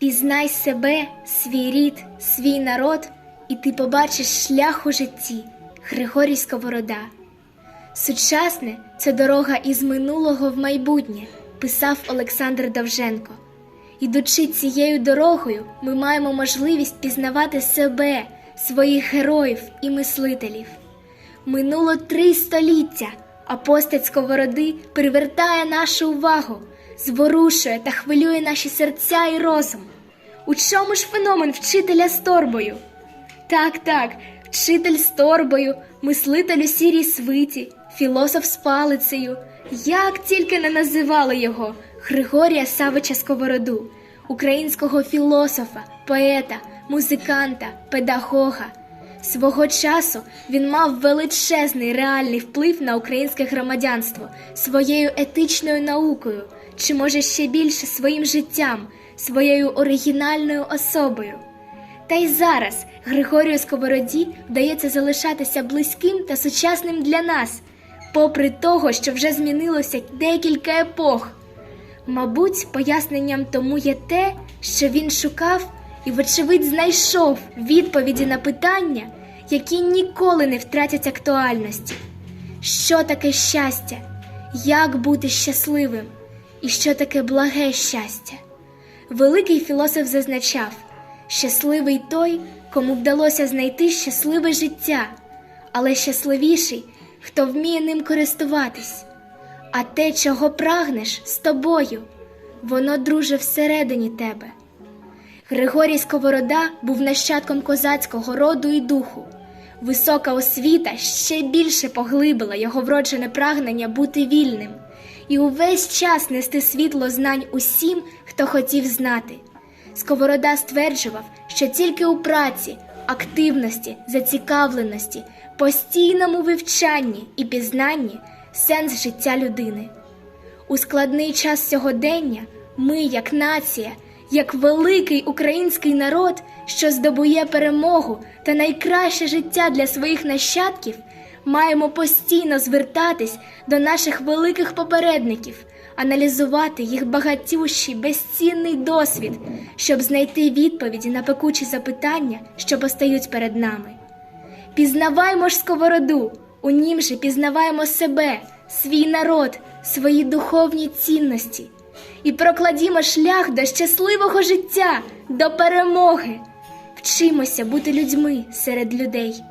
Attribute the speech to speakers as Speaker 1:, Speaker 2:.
Speaker 1: Пізнай себе, свій рід, свій народ, і ти побачиш шлях у житті Григорій Сковорода. Сучасне це дорога із минулого в майбутнє, писав Олександр Довженко. Ідучи цією дорогою, ми маємо можливість пізнавати себе, своїх героїв і мислителів. Минуло три століття, а постать сковороди привертає нашу увагу, зворушує та хвилює наші серця і розум. У чому ж феномен вчителя з торбою? Так, так, вчитель з торбою, мислитель у сірій свиті, філософ з палицею. Як тільки не називали його Григорія Савича Сковороду, українського філософа, поета, музиканта, педагога. Свого часу він мав величезний реальний вплив на українське громадянство своєю етичною наукою, чи може ще більше своїм життям, своєю оригінальною особою. Та й зараз Григорію Сковороді вдається залишатися близьким та сучасним для нас, попри того, що вже змінилося декілька епох. Мабуть, поясненням тому є те, що він шукав і, вочевидь, знайшов відповіді на питання, які ніколи не втратять актуальності. Що таке щастя? Як бути щасливим? І що таке благе щастя? Великий філософ зазначав, щасливий той, кому вдалося знайти щасливе життя, але щасливіший, хто вміє ним користуватись. А те, чого прагнеш, з тобою, воно, друже, всередині тебе. Григорій Сковорода був нащадком козацького роду і духу. Висока освіта ще більше поглибила його вроджене прагнення бути вільним і увесь час нести світло знань усім, хто хотів знати. Сковорода стверджував, що тільки у праці, активності, зацікавленості, постійному вивчанні і пізнанні сенс життя людини. У складний час сьогодення ми, як нація, як великий український народ, що здобує перемогу та найкраще життя для своїх нащадків, маємо постійно звертатись до наших великих попередників, аналізувати їх багатющий безцінний досвід, щоб знайти відповіді на пекучі запитання, що постають перед нами. Пізнаваймо ж сковороду, у нім же пізнаваємо себе, свій народ, свої духовні цінності і прокладімо шлях до щасливого життя, до перемоги. Вчимося бути людьми серед людей.